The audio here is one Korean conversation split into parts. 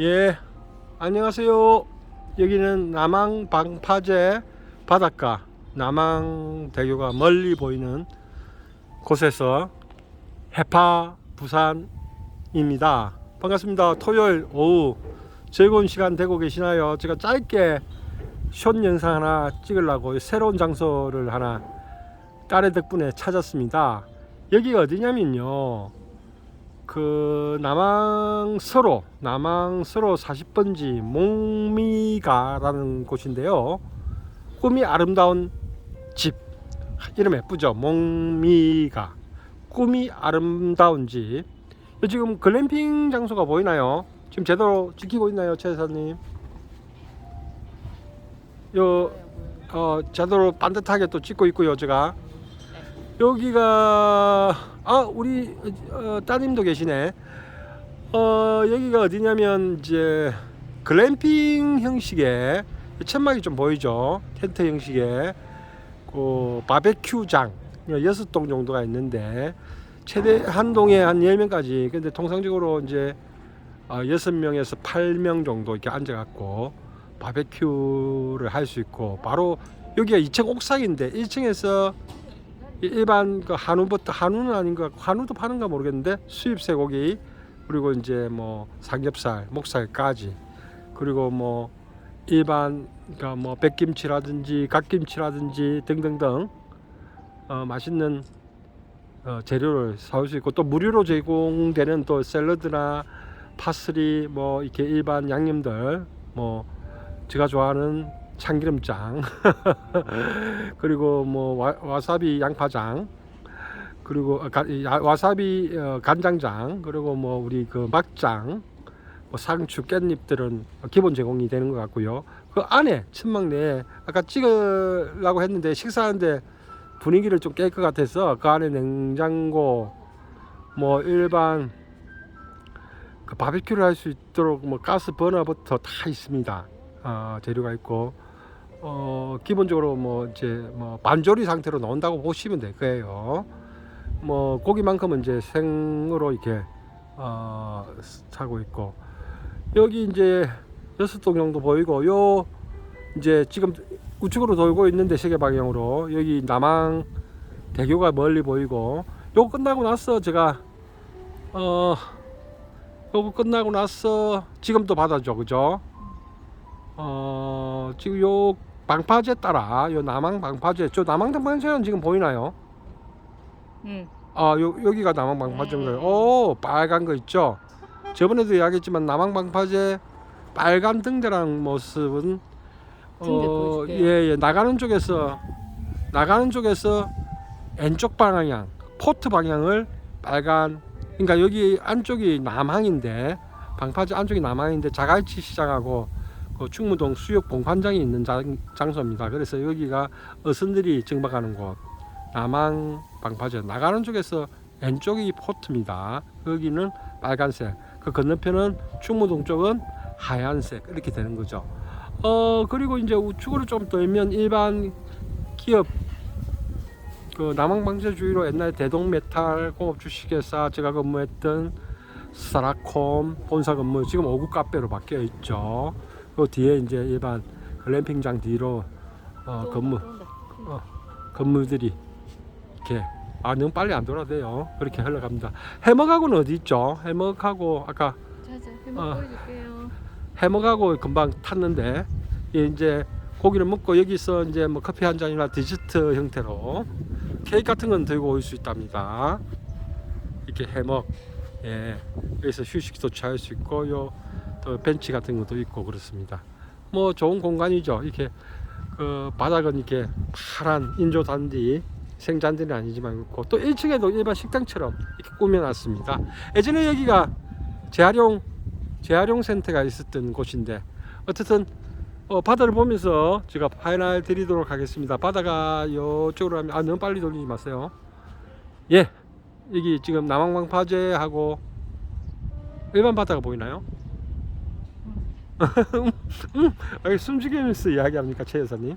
예, 안녕하세요. 여기는 남항 방파제 바닷가 남항 대교가 멀리 보이는 곳에서 해파 부산입니다. 반갑습니다. 토요일 오후 즐거운 시간 되고 계시나요? 제가 짧게 숏 영상 하나 찍으려고 새로운 장소를 하나 딸의 덕분에 찾았습니다. 여기가 어디냐면요. 그 남항서로 남항서로 40번지 몽미가라는 곳인데요. 꿈이 아름다운 집 이름 예쁘죠? 몽미가 꿈이 아름다운 집. 요 지금 글램핑 장소가 보이나요? 지금 제대로 지키고 있나요, 최 여사님? 요 어, 제대로 반듯하게 또 찍고 있고요, 제가. 여기가 아 우리 어, 따님도 계시네. 어 여기가 어디냐면 이제 글램핑 형식의 천막이 좀 보이죠. 텐트 형식의 그 바베큐장 여섯 동 정도가 있는데 최대 한 동에 한 10명까지 근데 통상적으로 이제 어, 여섯 명에서 8명 정도 이렇게 앉아 갖고 바베큐를 할 수 있고 바로 여기가 2층 옥상인데 1층에서 일반 그 한우부터 한우는 아닌 것 같고 한우도 파는가 모르겠는데 수입 쇠고기 그리고 이제 뭐 삼겹살, 목살까지. 그리고 뭐 일반 그러니까 뭐 백김치라든지 갓김치라든지 등등등 어, 맛있는 어, 재료를 사올 수 있고 또 무료로 제공되는 또 샐러드나 파슬리 뭐 이렇게 일반 양념들 뭐 제가 좋아하는 참기름장 그리고 뭐 와, 와사비 양파장 그리고 어, 가, 와사비 어, 간장장 그리고 뭐 우리 그 막장 뭐 상추 깻잎들은 기본 제공이 되는 것 같고요 그 안에 천막 내에 아까 찍으려고 했는데 식사하는데 분위기를 좀 깰 것 같아서 그 안에 냉장고 뭐 일반 그 바비큐를 할 수 있도록 뭐 가스 버너부터 다 있습니다. 아, 재료가 있고 어, 기본적으로 뭐 이제 뭐 반조리 상태로 나온다고 보시면 될 거예요. 뭐 고기만큼은 이제 생으로 이렇게 어, 사고 있고 여기 이제 여섯 동 정도 보이고 요 이제 지금 우측으로 돌고 있는데 세계 방향으로 여기 남항 대교가 멀리 보이고 요거 끝나고 나서 제가 어 요거 끝나고 나서 지금 또 바다죠 그죠 어 지금 요 방파제 따라 요 남항 방파제 저 남항 방파제는 지금 보이나요 응. 아 요, 여기가 남항 방파제인가요 네. 오 빨간 거 있죠 저번에도 이야기했지만 남항 방파제 빨간 등대라는 모습은 어. 예, 예, 나가는 쪽에서 나가는 쪽에서 왼쪽 방향, 포트 방향을 빨간 그러니까 여기 안쪽이 남항인데 방파제 안쪽이 남항인데 자갈치 시장하고 그 충무동 수욕 공판장이 있는 장, 장소입니다. 그래서 여기가 어선들이 정박하는 곳 남항 방파제 나가는 쪽에서 왼쪽이 포트입니다. 여기는 빨간색, 그 건너편은 충무동 쪽은 하얀색 이렇게 되는 거죠. 어 그리고 이제 우측으로 좀 돌면 일반 기업 그 남항방제 주위로 옛날에 대동메탈 공업 주식회사 제가 근무했던 사라콤 본사 근무 지금 5구 카페로 바뀌어 있죠. 그 뒤에 이제 일반 글램핑장 뒤로 어, 또 건물 들어온다. 건물들이 이렇게 아 너무 빨리 안 돌아도 돼요. 그렇게 흘러갑니다. 해먹하고는 어디 있죠? 해먹하고 아까 자자, 해먹 어. 보여줄게요. 해먹하고 금방 탔는데 예, 이제 고기를 먹고 여기서 이제 뭐 커피 한 잔이나 디저트 형태로 케이크 같은 건 들고 올 수 있답니다. 이렇게 해먹 예 여기서 휴식도 취할 수 있고 요 또 벤치 같은 것도 있고 그렇습니다. 뭐 좋은 공간이죠. 이렇게 그 바닥은 이렇게 파란 인조 단디 생잔디는 아니지만 그렇고 또 1층에도 일반 식당처럼 이렇게 꾸며놨습니다. 예전에 여기가 재활용 재활용 센터가 있었던 곳인데 어쨌든 어, 바다를 보면서 제가 파이널 드리도록 하겠습니다. 바다가 이쪽으로 하면 아 너무 빨리 돌리지 마세요. 예, 여기 지금 남항방 파재하고 일반 바다가 보이나요? 음, 음. 음. 숨죽이면서 이야기합니까 최 여사님?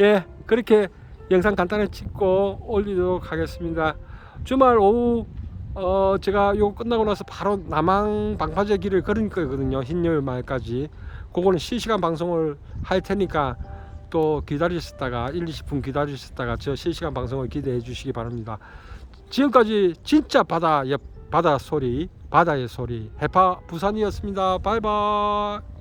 예, 그렇게 영상 간단히 찍고 올리도록 하겠습니다. 주말 오후 어, 제가 요거 끝나고 나서 바로 남항 방파제 길을 걸을 거거든요. 흰여울 말까지. 그거는 실시간 방송을 할 테니까 또 기다리셨다가 1, 20분 기다리셨다가 저 실시간 방송을 기대해 주시기 바랍니다. 지금까지 진짜 바다 옆 바다 소리 바다의 소리 해파 부산이었습니다. 바이바이.